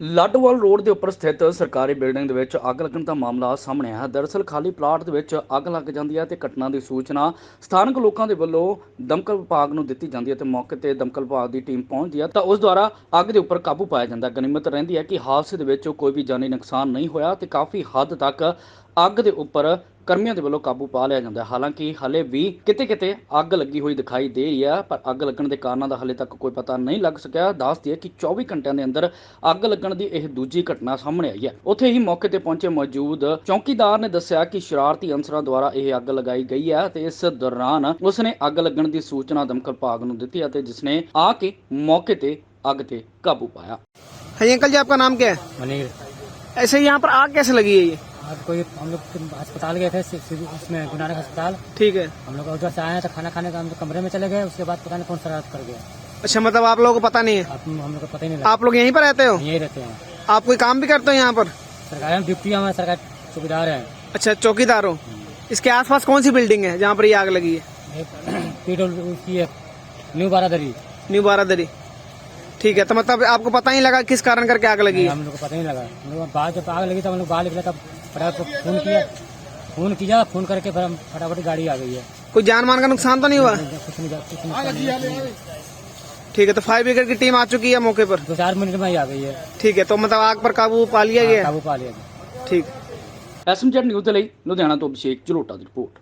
Ladowal road ਦੇ ਉੱਪਰ ਸਥਿਤ ਸਰਕਾਰੀ ਬਿਲਡਿੰਗ ਦੇ ਵਿੱਚ ਅੱਗ ਲੱਗਣ ਦਾ ਮਾਮਲਾ ਸਾਹਮਣੇ ਆਇਆ ਦਰਅਸਲ ਖਾਲੀ ਪਲਾਟ ਦੇ ਵਿੱਚ ਅੱਗ ਲੱਗ ਜਾਂਦੀ ਹੈ ਤੇ ਘਟਨਾ ਦੀ ਸੂਚਨਾ ਸਥਾਨਕ ਲੋਕਾਂ ਦੇ ਵੱਲੋਂ ਦਮਕਲ ਵਿਭਾਗ ਨੂੰ ਦਿੱਤੀ ਜਾਂਦੀ ਹੈ ਤੇ ਮੌਕੇ ਤੇ ਦਮਕਲ ਵਿਭਾਗ ਦੀ ਟੀਮ ਪਹੁੰਚਦੀ ਹੈ ਤਾਂ ਉਸ ਦੁਆਰਾ ਅੱਗ ਦੇ ਉੱਪਰ ਕਾਬੂ ਪਾਇਆ ਜਾਂਦਾ ਗਨੀਮਤ ਰਹਿੰਦੀ ਹੈ ਕਿ ਹਾਦਸੇ ਦੇ ਵਿੱਚ ਕੋਈ ਵੀ ਜਾਨੀ ਨੁਕਸਾਨ ਨਹੀਂ ਹੋਇਆ ਤੇ ਕਾਫੀ ਹੱਦ ਤੱਕ ਅੱਗ ਦੇ ਉੱਪਰ ਕਰਮੀਆਂ ਦੇ ਵੱਲੋਂ ਕਾਬੂ ਪਾ ਲਿਆ ਜਾਂਦਾ ਹੈ ਹਾਲਾਂਕਿ ਹਲੇ ਵੀ ਕਿਤੇ-ਕਿਤੇ ਅੱਗ ਲੱਗੀ ਹੋਈ ਦਿਖਾਈ ਦੇ ਰਹੀ ਹੈ ਪਰ ਅੱਗ ਲੱਗਣ ਦੇ ਕਾਰਨਾਂ ਦਾ ਹਲੇ ਤੱਕ ਕੋਈ ਪਤਾ ਨਹੀਂ ਲੱਗ ਸਕਿਆ ਦੱਸ ਦਈਏ ਕਿ 24 ਘੰਟਿਆਂ ਦੇ ਅੰਦਰ ਅੱਗ ਲੱਗਣ ਦੀ ਇਹ ਦੂਜੀ ਘਟਨਾ ਸਾਹਮਣੇ ਆਈ ਹੈ ਉੱਥੇ ਹੀ ਮੌਕੇ ਤੇ ਪਹੁੰਚੇ ਮੌਜੂਦ ਚੌਕੀਦਾਰ ਨੇ ਦੱਸਿਆ ਕਿ ਸ਼ਰਾਰਤੀ ਅਨਸਰਾਂ ਦੁਆਰਾ ਇਹ ਅੱਗ ਲਗਾਈ ਗਈ ਹੈ ਤੇ ਇਸ ਦੌਰਾਨ ਉਸਨੇ ਅੱਗ ਲੱਗਣ ਦੀ ਸੂਚਨਾ ਦਮਕਲ ਵਿਭਾਗ ਨੂੰ ਦਿੱਤੀ ਅਤੇ ਜਿਸਨੇ ਆ ਕੇ ਮੌਕੇ ਤੇ ਅੱਗ ਤੇ ਕਾਬੂ ਪਾਇਆ हाँ जी अंकल जी आपका नाम क्या है मनीर ऐसे यहाँ पर आग कैसे लगी है ये आज कोई हम लोग अस्पताल गए थे उसमें गुरु नानक अस्पताल। ठीक है। हम लोग उधर से आए तो खाना खाने का हम लोग कमरे में चले गए उसके बाद पता नहीं कौन शरारत कर गया। अच्छा मतलब आप लोगों को पता नहीं है? हम लोग को पता ही नहीं लगा। आप लोग यहीं पर रहते हो? यही रहते हैं। आप कोई काम भी करते हो यहाँ पर? सरकारी ड्यूटी हमारे सरकार चौकीदार है। अच्छा चौकीदार हो। इसके आसपास कौन सी बिल्डिंग है जहाँ पर ये आग लगी है? है न्यू बारादरी। न्यू बारादरी। ठीक है तो मतलब आपको पता ही लगा किस कारण करके आग लगी हम लोग को पता ही नहीं लगा। बाहर जब आग लगी तब हम लोग बाहर निकला तब फटाफट को फोन किया फोन किया फोन करके फिर हम फटाफट गाड़ी आ गई है कोई जान मान का नुकसान तो नहीं हुआ कुछ नहीं कुछ नहीं ठीक है तो फायर ब्रिगेड की टीम आ चुकी है मौके पर दो चार मिनट में ही आ गई है ठीक है तो मतलब आग पर काबू पा लिया गया है? काबू पा लिया ठीक ਐਸਐਮਜੈਡ ਨਿਊਜ਼ ਦੇ ਲਈ ਲੁਧਿਆਣਾ ਤੋਂ ਅਭਿਸ਼ੇਕ ਜਲੋਟਾ ਦੀ ਰਿਪੋਰਟ